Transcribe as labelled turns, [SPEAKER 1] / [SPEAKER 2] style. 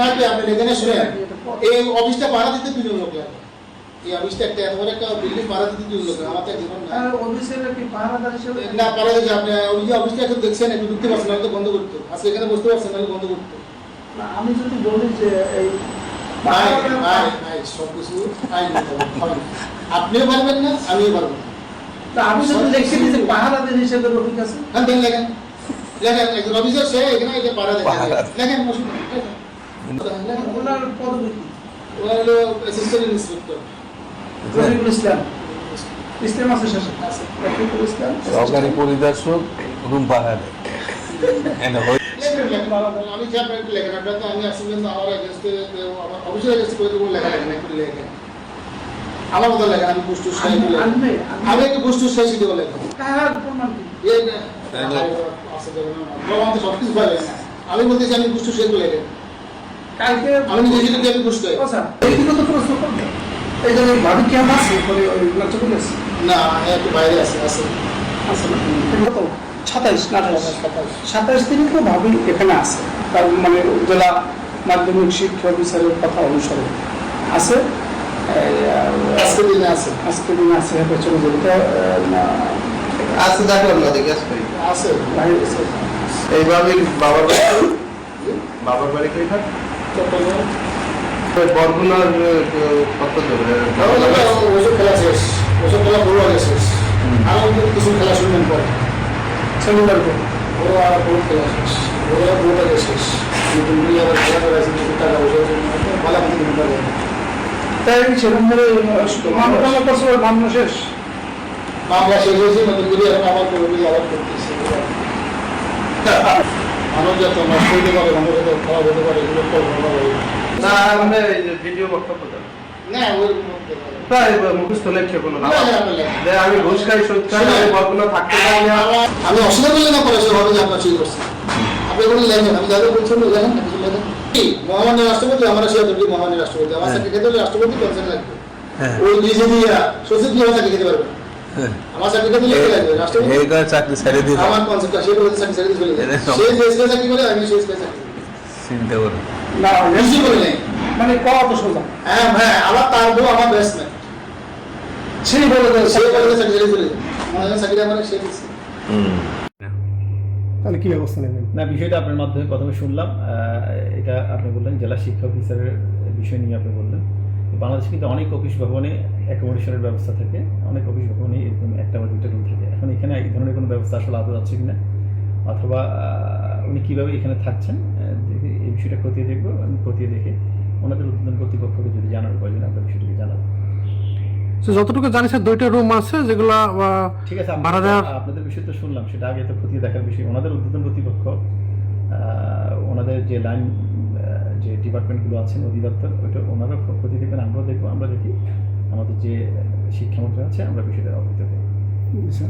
[SPEAKER 1] থাকবে আপনি এখানে শুনে এই অফিসটা ভাড়া দিতে দুজন লোক লাগে এই অফিসটা একটা এত বড় একটা বিল্ডিং ভাড়া দিতে দুজন লোক। আমার তো জীবন না
[SPEAKER 2] অফিসের কি পাহারাদার হিসেবে
[SPEAKER 1] না যাচ্ছে আপনি ওই যে অফিসটা একটু দেখছেন একটু ঢুকতে পারছেন নাহলে তো বন্ধ করতো আজকে এখানে বসতে পারছেন নাহলে বন্ধ করতো
[SPEAKER 2] না, আমি যদি বলি যে এই
[SPEAKER 1] না। আপনিও পারবেন না আমিও পারব না
[SPEAKER 2] তা আমি যদি দেখছি যে পাহারাদার হিসেবে রফিক আছে
[SPEAKER 1] হ্যাঁ একজন অফিসার সে এখানে
[SPEAKER 3] পাহারা।
[SPEAKER 1] লেখেন। লেখেন।
[SPEAKER 2] ওনার পদবী কি?
[SPEAKER 1] ওরা হলো অ্যাসিস্ট্যান্ট ইন্সপেক্টর
[SPEAKER 2] রফিকুল ইসলাম ইসলাম আছে শেষে রফিকুল ইসলাম
[SPEAKER 3] সহকারী পরিদর্শক রুম পাহাড়ে এনে হই
[SPEAKER 1] লেখেন, লেখেন। আমি যে আপনার লেখেন আপনার তো আমি আসলে আমার আমার অফিসের করে দেবো লেখা লেখেন একটু লেখেন আমার মতো লেখেন পুষ্টু একটু পুষ্টু লেখেন বলতেছি আমি পুষ্টু লেখেন
[SPEAKER 2] কালকে
[SPEAKER 1] আমি নিজে যদি আমি পুষ্টু
[SPEAKER 2] আচ্ছা ব্যক্তিগত প্রশ্ন করবে এই জন্য ভাবি কি আমার আছে ওই নাচা করে আছে?
[SPEAKER 1] না একটু বাইরে আছে আছে।
[SPEAKER 2] আছে কত? সাতাইশ না
[SPEAKER 1] সাতাশ।
[SPEAKER 2] সাতাইশ দিনই তো ভাবি এখানে আছে। তার মানে জেলা মাধ্যমিক শিক্ষা অফিসারের কথা অনুসারে আছে।
[SPEAKER 1] আজকে দিনে আছে।
[SPEAKER 2] আজকে দিন আছে হেঁটে চলে যাবে। তো না,
[SPEAKER 4] আজকে দেখলাম না দেখে আসবে
[SPEAKER 1] আছে
[SPEAKER 2] আছে।
[SPEAKER 4] এইভাবে বাবার বাড়ি? বাবার বাড়ি
[SPEAKER 1] চট্টগ্রাম
[SPEAKER 4] বরগুনার কত দূরে?
[SPEAKER 1] ওষুধ খেলা শেষ। ওষুধ খেলা পুরো আগে শেষ আর ওদের কিছু খেলা শুনবেন পরে
[SPEAKER 2] সেমিনার করে
[SPEAKER 1] ওরা আর পুরো খেলা শেষ ওরা পুরোটাকে শেষ নতুন করে আবার খেলা করা আছে কিছু টাকা পয়সা ভালো
[SPEAKER 2] সেরকম ধরে মামলা শেষ
[SPEAKER 1] শেষ হয়েছে নতুন করে এখন আবার করতেছে মানুষ যত নষ্ট হতে পারে মানুষ যত খারাপ হতে পারে এগুলো কল্পনা করে
[SPEAKER 4] না। মানে এই যে ভিডিও বক্তব্য
[SPEAKER 1] না ওই।
[SPEAKER 4] যে আমি ঘুষ খাই থাকতে পারি
[SPEAKER 1] আমার- অস্বীকার করলে না যে আপনার ঠিক করছে। আপনি কোনো লেখেন আমি যাদের বলছেন লেখেন না কিছু লেখেন মহামান্য রাষ্ট্রপতি আমরা সে মহামান্য রাষ্ট্রপতি। আমার খেতে হলে রাষ্ট্রপতি পেনশন লাগবে।
[SPEAKER 3] হ্যাঁ।
[SPEAKER 1] ওই নিজে দিয়া সচিব দিয়ে খেতে পারবে।
[SPEAKER 3] হ্যাঁ।
[SPEAKER 1] আমার চাকরি খেতে লেগে লাগবে রাষ্ট্রপতি
[SPEAKER 3] এই করে চাকরি ছেড়ে দিল
[SPEAKER 1] আমার কনসেপ্ট সে বলে চাকরি ছেড়ে আমি সেই
[SPEAKER 3] চিন্তা করো।
[SPEAKER 2] না
[SPEAKER 1] বেশি করে নেই
[SPEAKER 2] মানে সোজা
[SPEAKER 1] হ্যাঁ হ্যাঁ আবার তার বউ আমার ব্যাটসম্যান
[SPEAKER 2] সেই বলে
[SPEAKER 1] চাকরি। ছেড়ে চলে যায়। চাকরি আমার সে দিচ্ছে।
[SPEAKER 3] হুম।
[SPEAKER 2] তাহলে কি ব্যবস্থা নেবেন?
[SPEAKER 5] না বিষয়টা আপনার মাধ্যমে প্রথমে শুনলাম। আহ, এটা আপনি বললেন জেলা শিক্ষা অফিসারের বিষয় নিয়ে আপনি বললেন। বাংলাদেশে কিন্তু অনেক অফিস ভবনে অ্যাকোমোডেশনের ব্যবস্থা থাকে। অনেক অফিস ভবনে এরকম একটা বা দুটো রুম থাকে এখন এখানে এই ব্যবস্থা আসলে আদৌ আছে কিনা? অথবা উনি কীভাবে এখানে থাকছেন? এই বিষয়টা খতিয়ে দেখব খতিয়ে দেখে ওনাদের উদ্বোধন কর্তৃপক্ষকে যদি জানার প্রয়োজন আমরা বিষয়টিকে জানাব।
[SPEAKER 6] যতটুকু জানি স্যার দুইটা রুম আছে যেগুলো
[SPEAKER 5] ঠিক আছে
[SPEAKER 6] ভাড়া
[SPEAKER 5] আপনাদের
[SPEAKER 6] দেওয়ার-
[SPEAKER 5] আপনাদের বিষয় তো শুনলাম সেটা আগে তো খতিয়ে দেখার বিষয়। ওনাদের উদ্বোধন কর্তৃপক্ষ ওনাদের যে লাইন যে ডিপার্টমেন্টগুলো আছেন অধিদপ্তর ওইটা ওনারা খতিয়ে দেখবেন। আমরাও দেখব আমরা দেখি। আমাদের যে শিক্ষামন্ত্রী আছে আমরা বিষয়টা অবহিত করি।